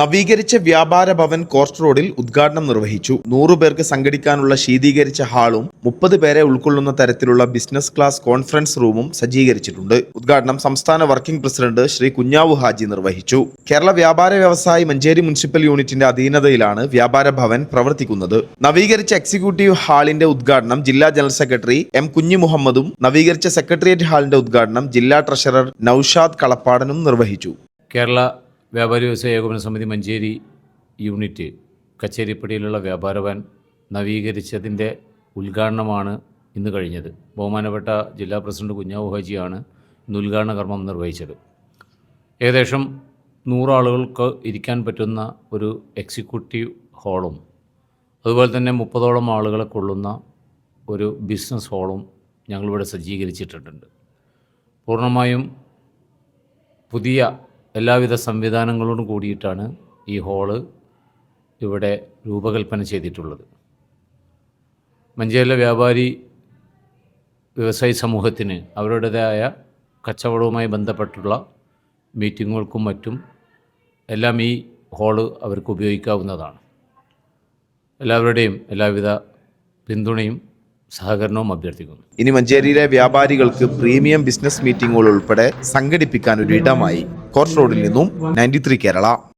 നവീകരിച്ച വ്യാപാര ഭവൻ കോസ്റ്റ് റോഡിൽ ഉദ്ഘാടനം നിർവഹിച്ചു. നൂറു പേർക്ക് സംഘടിക്കാനുള്ള ശീതീകരിച്ച ഹാളും മുപ്പത് പേരെ ഉൾക്കൊള്ളുന്ന തരത്തിലുള്ള ബിസിനസ് ക്ലാസ് കോൺഫറൻസ് റൂമും സജ്ജീകരിച്ചിട്ടുണ്ട്. ഉദ്ഘാടനം സംസ്ഥാന വർക്കിംഗ് പ്രസിഡന്റ് ശ്രീ കുഞ്ഞാവു ഹാജി നിർവഹിച്ചു. കേരള വ്യാപാര വ്യവസായി മഞ്ചേരി മുനിസിപ്പൽ യൂണിറ്റിന്റെ അധീനതയിലാണ് വ്യാപാര ഭവൻ പ്രവർത്തിക്കുന്നത്. നവീകരിച്ച എക്സിക്യൂട്ടീവ് ഹാളിന്റെ ഉദ്ഘാടനം ജില്ലാ ജനറൽ സെക്രട്ടറി എം കുഞ്ഞു മുഹമ്മദും നവീകരിച്ച സെക്രട്ടേറിയറ്റ് ഹാളിന്റെ ഉദ്ഘാടനം ജില്ലാ ട്രഷറർ നൌഷാദ് കളപ്പാടനും നിർവഹിച്ചു. കേരള വ്യാപാരി വ്യവസായ ഏകോപന സമിതി മഞ്ചേരി യൂണിറ്റ് കച്ചേരിപ്പടിയിലുള്ള വ്യാപാര വാൻ നവീകരിച്ചതിന്റെ ഉദ്ഘാടനമാണ് ഇന്ന് കഴിഞ്ഞത്. ബഹുമാനപ്പെട്ട ജില്ലാ പ്രസിഡന്റ് കുഞ്ഞാവു ഹാജിയാണ് ഇന്ന് ഉദ്ഘാടന കർമ്മം നിർവഹിച്ചത്. ഏകദേശം നൂറാളുകൾക്ക് ഇരിക്കാൻ പറ്റുന്ന ഒരു എക്സിക്യൂട്ടീവ് ഹാളും അതുപോലെ തന്നെ മുപ്പതോളം ആളുകളെ കൊള്ളുന്ന ഒരു ബിസിനസ് ഹാളും ഞങ്ങളിവിടെ സജ്ജീകരിച്ചിട്ടുണ്ട്. പൂർണമായും പുതിയ എല്ലാവിധ സംവിധാനങ്ങളോടും കൂടിയിട്ടാണ് ഈ ഹാൾ ഇവിടെ രൂപകൽപ്പന ചെയ്തിട്ടുള്ളത്. മഞ്ചേരിയിലെ വ്യാപാരി വ്യവസായി സമൂഹത്തിന് അവരുടേതായ കച്ചവടവുമായി ബന്ധപ്പെട്ടുള്ള മീറ്റിങ്ങുകൾക്കും മറ്റും എല്ലാം ഈ ഹാൾ അവർക്ക് ഉപയോഗിക്കാവുന്നതാണ്. എല്ലാവരുടെയും എല്ലാവിധ പിന്തുണയും സഹകരണവും അഭ്യർത്ഥിക്കുന്നു. ഇനി മഞ്ചേരിയിലെ വ്യാപാരികൾക്ക് പ്രീമിയം ബിസിനസ് മീറ്റിങ്ങുകൾ ഉൾപ്പെടെ സംഘടിപ്പിക്കാൻ ഒരു ഇടമായി കോർട്ട് റോഡിൽ നിന്നും നയന്റി കേരള.